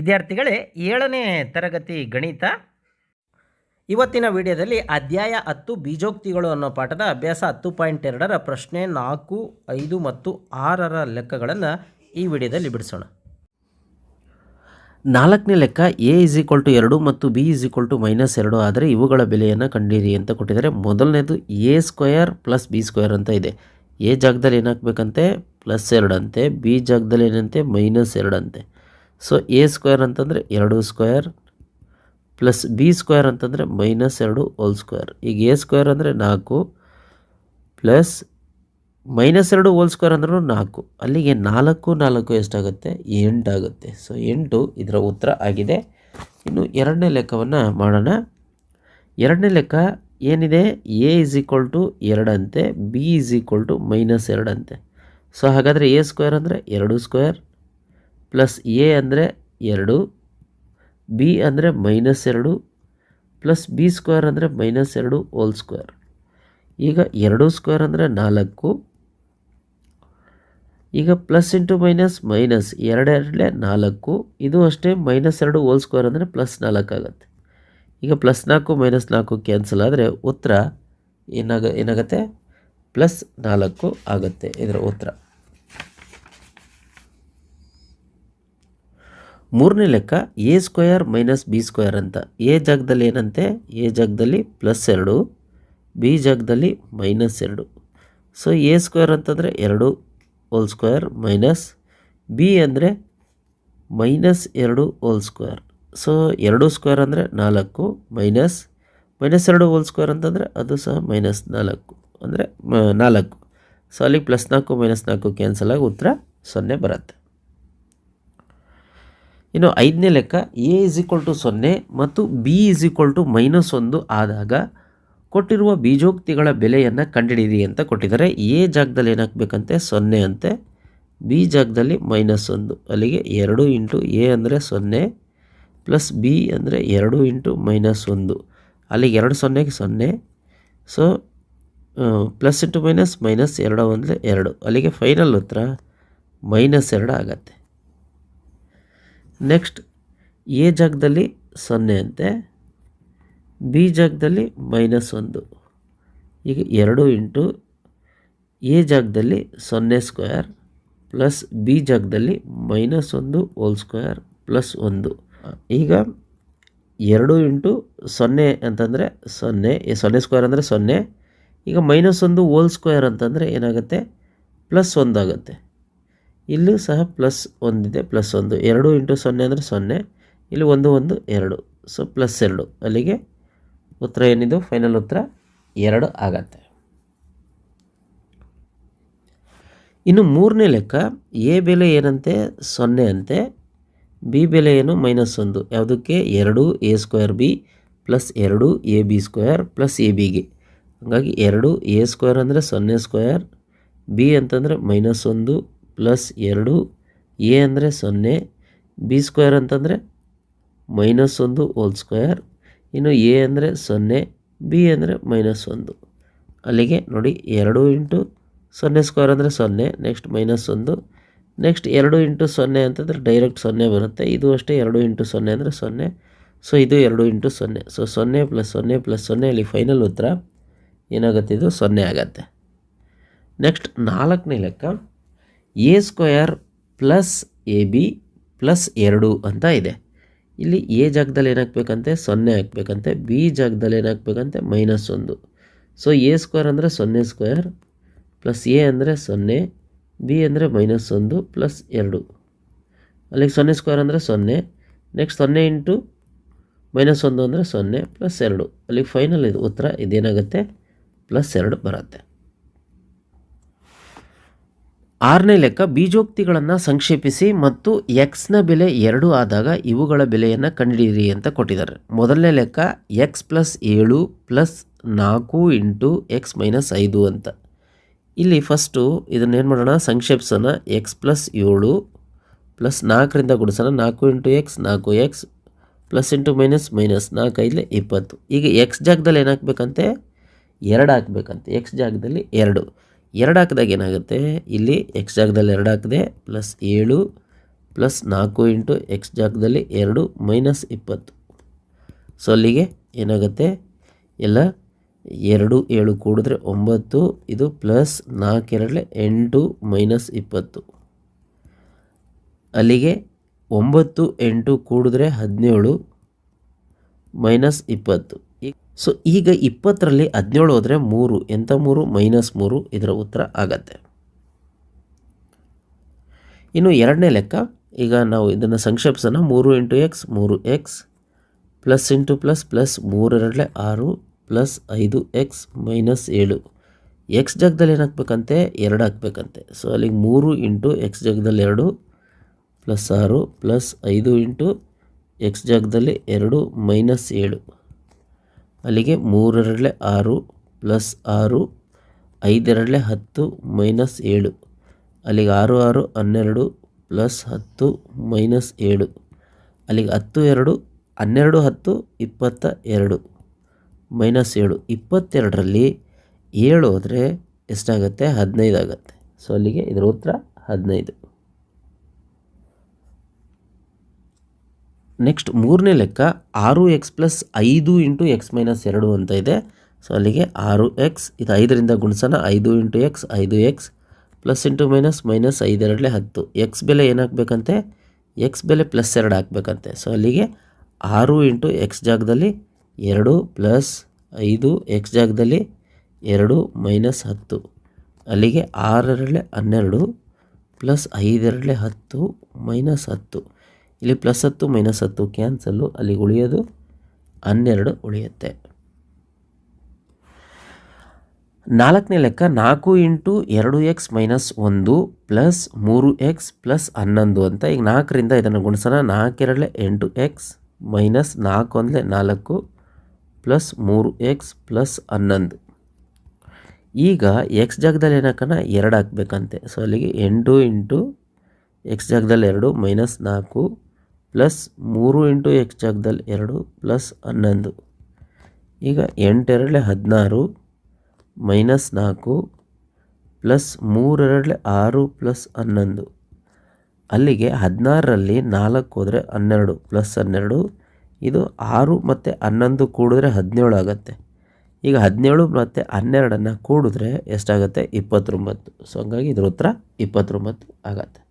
ವಿದ್ಯಾರ್ಥಿಗಳೇ, ಏಳನೇ ತರಗತಿ ಗಣಿತ. ಇವತ್ತಿನ ವಿಡಿಯೋದಲ್ಲಿ ಅಧ್ಯಾಯ ಹತ್ತು ಬೀಜೋಕ್ತಿಗಳು ಅನ್ನೋ ಪಾಠದ ಅಭ್ಯಾಸ ಹತ್ತು ಪಾಯಿಂಟ್ ಎರಡರ ಪ್ರಶ್ನೆ ನಾಲ್ಕು, ಐದು ಮತ್ತು ಆರರ ಲೆಕ್ಕಗಳನ್ನು ಈ ವಿಡಿಯೋದಲ್ಲಿ ಬಿಡಿಸೋಣ. ನಾಲ್ಕನೇ ಲೆಕ್ಕ ಎ ಇಸ್ ಈಕ್ವಲ್ ಟು ಎರಡು ಮತ್ತು B is equal to minus ಎರಡು ಆದರೆ ಇವುಗಳ ಬೆಲೆಯನ್ನು ಕಂಡಿರಿ ಅಂತ ಕೊಟ್ಟಿದ್ದಾರೆ. ಮೊದಲನೇದು A square plus B square ಅಂತ ಇದೆ. ಎ ಜಾಗದಲ್ಲಿ ಏನಾಗಬೇಕಂತೆ? ಪ್ಲಸ್ ಎರಡಂತೆ ಬಿ ಜಾಗದಲ್ಲಿ ಏನಂತೆ? ಮೈನಸ್ ಎರಡಂತೆ ಸೊ ಎ ಸ್ಕ್ವೇರ್ ಅಂತಂದರೆ ಎರಡು ಸ್ಕ್ವೇರ್ ಪ್ಲಸ್ ಬಿ ಸ್ಕ್ವೇರ್ ಅಂತಂದರೆ ಮೈನಸ್ ಎರಡು ಹೋಲ್ ಸ್ಕ್ವೇರ್ ಈಗ ಎ ಸ್ಕ್ವೇರ್ ಅಂದರೆ ನಾಲ್ಕು ಪ್ಲಸ್ ಮೈನಸ್ ಎರಡು ಹೋಲ್ ಸ್ಕ್ವೇರ್ ಅಂದ್ರೂ ನಾಲ್ಕು. ಅಲ್ಲಿಗೆ ನಾಲ್ಕು ನಾಲ್ಕು ಎಷ್ಟಾಗುತ್ತೆ? ಎಂಟಾಗುತ್ತೆ ಸೊ ಎಂಟು ಇದರ ಉತ್ತರ ಆಗಿದೆ. ಇನ್ನು ಎರಡನೇ ಲೆಕ್ಕವನ್ನು ಮಾಡೋಣ. ಎರಡನೇ ಲೆಕ್ಕ ಏನಿದೆ? A is equal to ಎರಡಂತೆ B is equal to minus ಎರಡಂತೆ so ಹಾಗಾದರೆ ಎ ಸ್ಕ್ವೇರ್ ಅಂದರೆ ಎರಡು ಸ್ಕ್ವೇರ್ ಪ್ಲಸ್ ಎ ಅಂದರೆ ಎರಡು, ಬಿ ಅಂದರೆ ಮೈನಸ್ ಎರಡು, ಪ್ಲಸ್ ಬಿ ಸ್ಕ್ವೇರ್ ಅಂದರೆ ಮೈನಸ್ ಎರಡು ಹೋಲ್ ಸ್ಕ್ವೇರ್. ಈಗ ಎರಡು ಸ್ಕ್ವೇರ್ ಅಂದರೆ ನಾಲ್ಕು, ಈಗ ಪ್ಲಸ್ ಇಂಟು ಮೈನಸ್ ಮೈನಸ್ ಎರಡೆರಡಲೆ ನಾಲ್ಕು, ಇದು ಅಷ್ಟೇ ಮೈನಸ್ ಎರಡು ಹೋಲ್ ಸ್ಕ್ವೇರ್ ಅಂದರೆ ಪ್ಲಸ್ ನಾಲ್ಕು ಆಗುತ್ತೆ. ಈಗ ಪ್ಲಸ್ ನಾಲ್ಕು ಮೈನಸ್ ನಾಲ್ಕು ಕ್ಯಾನ್ಸಲ್ ಆದರೆ ಉತ್ತರ ಏನಾಗ, ಏನಾಗುತ್ತೆ? ಪ್ಲಸ್ ನಾಲ್ಕು ಆಗುತ್ತೆ ಇದರ ಉತ್ತರ. ಮೂರನೇ ಲೆಕ್ಕ A square minus B square ಅಂತ. ಎ ಜಾಗದಲ್ಲಿ ಏನಂತೆ? ಎ ಜಾಗದಲ್ಲಿ ಪ್ಲಸ್ ಎರಡು ಬಿ ಜಾಗದಲ್ಲಿ ಮೈನಸ್ ಎರಡು. ಸೊ ಎ ಸ್ಕ್ವೇರ್ ಅಂತಂದರೆ ಎರಡು ಹೋಲ್ ಸ್ಕ್ವೇರ್ ಮೈನಸ್ ಬಿ ಅಂದರೆ ಮೈನಸ್ ಎರಡು ಹೋಲ್ ಸ್ಕ್ವೇರ್ ಸೊ ಎರಡು ಸ್ಕ್ವೇರ್ ಅಂದರೆ ನಾಲ್ಕು ಮೈನಸ್ ಮೈನಸ್ ಎರಡು ಹೋಲ್ ಸ್ಕ್ವೇರ್ ಅಂತಂದರೆ ಅದು ಸಹ ಮೈನಸ್ ನಾಲ್ಕು, ಅಂದರೆ ನಾಲ್ಕು. ಸೊ ಅಲ್ಲಿ ಪ್ಲಸ್ ನಾಲ್ಕು ಮೈನಸ್ ನಾಲ್ಕು ಕ್ಯಾನ್ಸಲ್ ಆಗಿ ಉತ್ತರ ಸೊನ್ನೆ ಬರುತ್ತೆ. ಇನ್ನು ಐದನೇ ಲೆಕ್ಕ ಎ ಇಸ್ ಈಕ್ವಲ್ ಟು ಸೊನ್ನೆ ಮತ್ತು B is equal to minus ಒಂದು ಆದಾಗ ಕೊಟ್ಟಿರುವ ಬೀಜೋಕ್ತಿಗಳ ಬೆಲೆಯನ್ನು ಕಂಡುಹಿಡಿಯಿರಿ ಅಂತ ಕೊಟ್ಟಿದ್ದಾರೆ. ಎ ಜಾಗದಲ್ಲಿ ಏನಾಗಬೇಕಂತೆ? ಸೊನ್ನೆ ಅಂತೆ. ಬಿ ಜಾಗದಲ್ಲಿ ಮೈನಸ್ ಒಂದು. ಅಲ್ಲಿಗೆ ಎರಡು ಇಂಟು ಎ ಅಂದರೆ ಸೊನ್ನೆ ಪ್ಲಸ್ ಬಿ ಅಂದರೆ ಎರಡು ಇಂಟು ಮೈನಸ್ ಒಂದು. ಅಲ್ಲಿಗೆ ಎರಡು ಸೊನ್ನೆಗೆ ಸೊನ್ನೆ. So plus into minus minus ಎರಡು ಅಂದರೆ ಎರಡು. ಅಲ್ಲಿಗೆ ಫೈನಲ್ ಉತ್ತರ ಮೈನಸ್ ಎರಡು ಆಗತ್ತೆ. ನೆಕ್ಸ್ಟ್ ಎ ಜಾಗದಲ್ಲಿ ಸೊನ್ನೆ ಅಂತೆ, ಬಿ ಜಾಗದಲ್ಲಿ ಮೈನಸ್ ಒಂದು. ಈಗ ಎರಡು ಇಂಟು ಎ ಜಾಗದಲ್ಲಿ ಸೊನ್ನೆ ಸ್ಕ್ವೇರ್ ಪ್ಲಸ್ ಬಿ ಜಾಗದಲ್ಲಿ ಮೈನಸ್ ಒಂದು ಹೋಲ್ ಸ್ಕ್ವೇರ್ ಪ್ಲಸ್ ಒಂದು. ಈಗ ಎರಡು ಇಂಟು ಸೊನ್ನೆ ಅಂತಂದರೆ ಸೊನ್ನೆ ಸೊನ್ನೆ ಸ್ಕ್ವೇರ್ ಅಂದರೆ ಸೊನ್ನೆ, ಈಗ ಮೈನಸ್ ಒಂದು ಹೋಲ್ ಸ್ಕ್ವೇರ್ ಅಂತಂದರೆ ಏನಾಗುತ್ತೆ? ಪ್ಲಸ್ ಒಂದಾಗುತ್ತೆ ಇಲ್ಲೂ ಸಹ ಪ್ಲಸ್ ಒಂದಿದೆ ಪ್ಲಸ್ ಒಂದು. ಎರಡು ಇಂಟು ಸೊನ್ನೆ ಅಂದರೆ ಸೊನ್ನೆ, ಇಲ್ಲಿ ಒಂದು ಒಂದು, ಎರಡು. ಸೊ ಪ್ಲಸ್ ಎರಡು. ಅಲ್ಲಿಗೆ ಉತ್ತರ ಏನಿದು? ಫೈನಲ್ ಉತ್ತರ ಎರಡು ಆಗತ್ತೆ. ಇನ್ನು ಮೂರನೇ ಲೆಕ್ಕ, ಎ ಬೆಲೆ ಏನಂತೆ? ಸೊನ್ನೆ ಅಂತೆ. ಬಿ ಬೆಲೆ ಏನು? ಮೈನಸ್ ಒಂದು. ಯಾವುದಕ್ಕೆ? ಎರಡು, ಎ ಸ್ಕ್ವೇರ್ ಬಿ ಪ್ಲಸ್ ಎರಡು, A B square plus A ಬಿಗೆ ಹಾಗಾಗಿ ಎರಡು, ಎ ಸ್ಕ್ವೇರ್ ಅಂದರೆ ಸೊನ್ನೆ ಸ್ಕ್ವೇರ್ ಬಿ ಅಂತಂದರೆ ಮೈನಸ್ ಒಂದು ಪ್ಲಸ್ ಎರಡು, ಎ ಅಂದರೆ ಸೊನ್ನೆ, ಬಿ ಸ್ಕ್ವೇರ್ ಅಂತಂದರೆ ಮೈನಸ್ ಒಂದು ಹೋಲ್ ಸ್ಕ್ವೇರ್. ಇನ್ನು ಎ ಅಂದರೆ ಸೊನ್ನೆ, ಬಿ ಅಂದರೆ ಮೈನಸ್ ಒಂದು. ಅಲ್ಲಿಗೆ ನೋಡಿ ಎರಡು ಇಂಟು ಸೊನ್ನೆ ಸ್ಕ್ವೇರ್ ಅಂದರೆ ಸೊನ್ನೆ, ನೆಕ್ಸ್ಟ್ ಮೈನಸ್ ಒಂದು, ನೆಕ್ಸ್ಟ್ ಎರಡು ಇಂಟು ಸೊನ್ನೆ ಅಂತಂದರೆ ಡೈರೆಕ್ಟ್ ಸೊನ್ನೆ ಬರುತ್ತೆ. ಇದು ಅಷ್ಟೇ ಎರಡು ಇಂಟು ಸೊನ್ನೆ ಅಂದರೆ ಸೊನ್ನೆ. ಸೊ ಇದು ಎರಡು ಇಂಟು ಸೊನ್ನೆ. ಸೊ ಸೊನ್ನೆ ಪ್ಲಸ್ ಸೊನ್ನೆ ಪ್ಲಸ್ ಸೊನ್ನೆ ಅಲ್ಲಿ ಫೈನಲ್ ಉತ್ತರ ಏನಾಗುತ್ತೆ ಇದು ಸೊನ್ನೆ ಆಗತ್ತೆ. ನೆಕ್ಸ್ಟ್ ನಾಲ್ಕನೇ ಲೆಕ್ಕ. A square plus A B plus ಎರಡು ಅಂತ ಇದೆ. ಇಲ್ಲಿ ಎ ಜಾಗದಲ್ಲಿ ಏನಾಗಬೇಕಂತೆ? ಸೊನ್ನೆ ಹಾಕ್ಬೇಕಂತೆ ಬಿ ಜಾಗದಲ್ಲಿ ಏನಾಗಬೇಕಂತೆ? ಮೈನಸ್ ಒಂದು. ಸೊ, ಎ ಸ್ಕ್ವೇರ್ ಅಂದರೆ ಸೊನ್ನೆ ಸ್ಕ್ವೇರ್ ಪ್ಲಸ್ ಎ ಅಂದರೆ ಸೊನ್ನೆ, ಬಿ ಅಂದರೆ ಮೈನಸ್ ಒಂದು ಪ್ಲಸ್ ಎರಡು. ಅಲ್ಲಿಗೆ ಸೊನ್ನೆ ಸ್ಕ್ವೇರ್ ಅಂದರೆ ಸೊನ್ನೆ, ನೆಕ್ಸ್ಟ್ ಸೊನ್ನೆ ಇಂಟು ಮೈನಸ್ ಒಂದು ಅಂದರೆ ಸೊನ್ನೆ ಪ್ಲಸ್ ಎರಡು. ಅಲ್ಲಿಗೆ ಫೈನಲ್ ಇದು ಉತ್ತರ ಇದೇನಾಗುತ್ತೆ? ಪ್ಲಸ್ ಎರಡು ಬರುತ್ತೆ. ಆರನೇ ಲೆಕ್ಕ, ಬೀಜೋಕ್ತಿಗಳನ್ನು ಸಂಕ್ಷೇಪಿಸಿ ಮತ್ತು ಎಕ್ಸ್ನ ಬೆಲೆ ಎರಡು ಆದಾಗ ಇವುಗಳ ಬೆಲೆಯನ್ನು ಕಂಡುಹಿಡಿಯಿರಿ ಅಂತ ಕೊಟ್ಟಿದ್ದಾರೆ. ಮೊದಲನೇ ಲೆಕ್ಕ ಎಕ್ಸ್ ಪ್ಲಸ್ ಏಳು ಪ್ಲಸ್ ನಾಲ್ಕು ಇಂಟು ಎಕ್ಸ್ ಮೈನಸ್ ಐದು ಅಂತ. ಇಲ್ಲಿ ಫಸ್ಟು ಇದನ್ನೇನು ಮಾಡೋಣ, ಸಂಕ್ಷೇಪಿಸೋಣ. ಎಕ್ಸ್ ಪ್ಲಸ್ ಏಳು ಪ್ಲಸ್ ನಾಲ್ಕರಿಂದ ಗುಡಿಸೋಣ ನಾಲ್ಕು ಇಂಟು ಎಕ್ಸ್ ನಾಲ್ಕು X plus into minus minus ನಾಲ್ಕೈದಲೆ ಇಪ್ಪತ್ತು. ಈಗ ಎಕ್ಸ್ ಜಾಗದಲ್ಲಿ ಏನು ಹಾಕ್ಬೇಕಂತೆ? ಎರಡು ಹಾಕ್ಬೇಕಂತೆ. ಎಕ್ಸ್ ಜಾಗದಲ್ಲಿ ಎರಡು. ಎರಡು ಹಾಕಿದಾಗ ಏನಾಗುತ್ತೆ? ಇಲ್ಲಿ ಎಕ್ಸ್ ಜಾಗದಲ್ಲಿ ಎರಡು ಹಾಕಿದೆ ಪ್ಲಸ್ ಏಳು ಪ್ಲಸ್ ನಾಲ್ಕು ಇಂಟು ಎಕ್ಸ್ ಜಾಗದಲ್ಲಿ ಎರಡು ಮೈನಸ್ ಇಪ್ಪತ್ತು. ಸೊ ಅಲ್ಲಿಗೆ ಏನಾಗುತ್ತೆ? ಎಲ್ಲ ಎರಡು ಏಳು ಕೂಡಿದ್ರೆ ಒಂಬತ್ತು, ಇದು ಪ್ಲಸ್ ನಾಲ್ಕೆರಡಲೆ ಎಂಟು ಮೈನಸ್ ಇಪ್ಪತ್ತು. ಅಲ್ಲಿಗೆ ಒಂಬತ್ತು ಎಂಟು ಕೂಡಿದ್ರೆ ಹದಿನೇಳು ಮೈನಸ್ ಇಪ್ಪತ್ತು. ಸೊ ಈಗ ಇಪ್ಪತ್ತರಲ್ಲಿ ಹದಿನೇಳು ಹೋದರೆ ಮೂರು ಎಂಥ ಮೂರು? ಮೈನಸ್ ಮೂರು, ಇದರ ಉತ್ತರ ಆಗತ್ತೆ. ಇನ್ನು ಎರಡನೇ ಲೆಕ್ಕ, ಈಗ ನಾವು ಇದನ್ನು ಸಂಕ್ಷೇಪಿಸೋಣ. ಮೂರು ಇಂಟು ಎಕ್ಸ್, ಮೂರು X, plus into plus plus ಮೂರೆರಡಲೆ ಆರು, ಪ್ಲಸ್ ಐದು ಎಕ್ಸ್, ಮೈನಸ್ ಏಳು. ಎಕ್ಸ್ ಜಾಗದಲ್ಲಿ ಏನು ಹಾಕ್ಬೇಕಂತೆ ಎರಡು ಹಾಕ್ಬೇಕಂತೆ ಸೊ ಅಲ್ಲಿಗೆ ಮೂರು ಇಂಟು ಎಕ್ಸ್ ಜಾಗದಲ್ಲಿ ಎರಡು, ಪ್ಲಸ್ ಆರು, ಪ್ಲಸ್ ಐದು ಇಂಟು ಎಕ್ಸ್ ಜಾಗದಲ್ಲಿ ಎರಡು, ಮೈನಸ್ ಏಳು. ಅಲ್ಲಿಗೆ ಮೂರೆರಡಲೆ ಆರು ಪ್ಲಸ್ ಆರು ಐದೆರಡಲೆ ಹತ್ತು ಮೈನಸ್ ಏಳು. ಅಲ್ಲಿಗೆ ಆರು ಆರು ಹನ್ನೆರಡು ಪ್ಲಸ್ ಹತ್ತು ಮೈನಸ್ ಏಳು. ಅಲ್ಲಿಗೆ ಹತ್ತು ಎರಡು, ಹನ್ನೆರಡು ಹತ್ತು ಇಪ್ಪತ್ತ ಎರಡು ಮೈನಸ್ ಏಳು. ಇಪ್ಪತ್ತೆರಡರಲ್ಲಿ ಏಳು ಹೋದರೆ ಎಷ್ಟಾಗುತ್ತೆ? ಹದಿನೈದು ಆಗುತ್ತೆ. ಸೊ ಅಲ್ಲಿಗೆ ಇದರ ಉತ್ತರ ಹದಿನೈದು. ನೆಕ್ಸ್ಟ್ ಮೂರನೇ ಲೆಕ್ಕ ಆರು ಎಕ್ಸ್ ಪ್ಲಸ್ ಐದು ಇಂಟು ಎಕ್ಸ್ ಮೈನಸ್ ಎರಡು ಅಂತ ಇದೆ. ಸೊ ಅಲ್ಲಿಗೆ ಆರು ಎಕ್ಸ್, ಇದು ಐದರಿಂದ ಗುಣಿಸೋಣ, ಐದು ಇಂಟು ಎಕ್ಸ್, ಐದು X plus into minus minus ಐದೆರಡಲೆ ಹತ್ತು. ಎಕ್ಸ್ ಬೆಲೆ ಏನಾಗಬೇಕಂತೆ? ಎಕ್ಸ್ ಬೆಲೆ ಪ್ಲಸ್ ಎರಡು ಹಾಕ್ಬೇಕಂತೆ ಸೊ ಅಲ್ಲಿಗೆ ಆರು ಇಂಟು ಎಕ್ಸ್ ಜಾಗದಲ್ಲಿ ಎರಡು ಪ್ಲಸ್ ಐದು ಎಕ್ಸ್ ಜಾಗದಲ್ಲಿ ಎರಡು ಮೈನಸ್ ಹತ್ತು. ಅಲ್ಲಿಗೆ ಆರರಳೆ ಹನ್ನೆರಡು ಪ್ಲಸ್ ಐದೆರಡಲೆ ಹತ್ತು ಮೈನಸ್ ಹತ್ತು. ಇಲ್ಲಿ ಪ್ಲಸ್ ಹತ್ತು ಮೈನಸ್ ಹತ್ತು ಕ್ಯಾನ್ಸಲ್ಲು ಅಲ್ಲಿಗೆ ಉಳಿಯೋದು ಹನ್ನೆರಡು ಉಳಿಯುತ್ತೆ. ನಾಲ್ಕನೇ ಲೆಕ್ಕ ನಾಲ್ಕು ಇಂಟು ಎರಡು ಎಕ್ಸ್ ಮೈನಸ್ ಒಂದು ಪ್ಲಸ್ ಮೂರು ಎಕ್ಸ್ ಪ್ಲಸ್ ಹನ್ನೊಂದು ಅಂತ ಈಗ ನಾಲ್ಕರಿಂದ ಇದನ್ನು ಗುಣಿಸೋಣ. ನಾಲ್ಕೆರಡಲೆ ಎಂಟು ಎಕ್ಸ್ ಮೈನಸ್ ನಾಲ್ಕು ಅಂದರೆ ನಾಲ್ಕು ಪ್ಲಸ್ ಮೂರು ಎಕ್ಸ್ ಪ್ಲಸ್ ಹನ್ನೊಂದು. ಈಗ ಎಕ್ಸ್ ಜಾಗದಲ್ಲಿ ಏನು ಹಾಕೋಣ ಎರಡು ಹಾಕ್ಬೇಕಂತೆ. ಸೊ ಅಲ್ಲಿಗೆ ಎಂಟು ಇಂಟು ಎಕ್ಸ್ ಜಾಗದಲ್ಲಿ ಎರಡು ಮೈನಸ್ ನಾಲ್ಕು ಪ್ಲಸ್ ಮೂರು ಇಂಟು ಎಕ್ಸ್ ಜಾಗದಲ್ಲಿ ಎರಡು ಪ್ಲಸ್ ಹನ್ನೊಂದು. ಈಗ ಎಂಟೆರಡಲೆ ಹದಿನಾರು ಮೈನಸ್ ನಾಲ್ಕು ಪ್ಲಸ್ ಮೂರೆರಡಲೆ ಆರು ಪ್ಲಸ್ ಹನ್ನೊಂದು. ಅಲ್ಲಿಗೆ ಹದಿನಾರರಲ್ಲಿ ನಾಲ್ಕು ಹೋದರೆ ಹನ್ನೆರಡು ಪ್ಲಸ್ ಹನ್ನೆರಡು. ಇದು ಆರು ಮತ್ತು ಹನ್ನೊಂದು ಕೂಡಿದ್ರೆ ಹದಿನೇಳು ಆಗುತ್ತೆ. ಈಗ ಹದಿನೇಳು ಮತ್ತು ಹನ್ನೆರಡನ್ನು ಕೂಡಿದ್ರೆ ಎಷ್ಟಾಗುತ್ತೆ? ಇಪ್ಪತ್ತೊಂಬತ್ತು. ಸೊ ಹಂಗಾಗಿ ಇದ್ರ ಉತ್ತರ ಇಪ್ಪತ್ತೊಂಬತ್ತು ಆಗತ್ತೆ.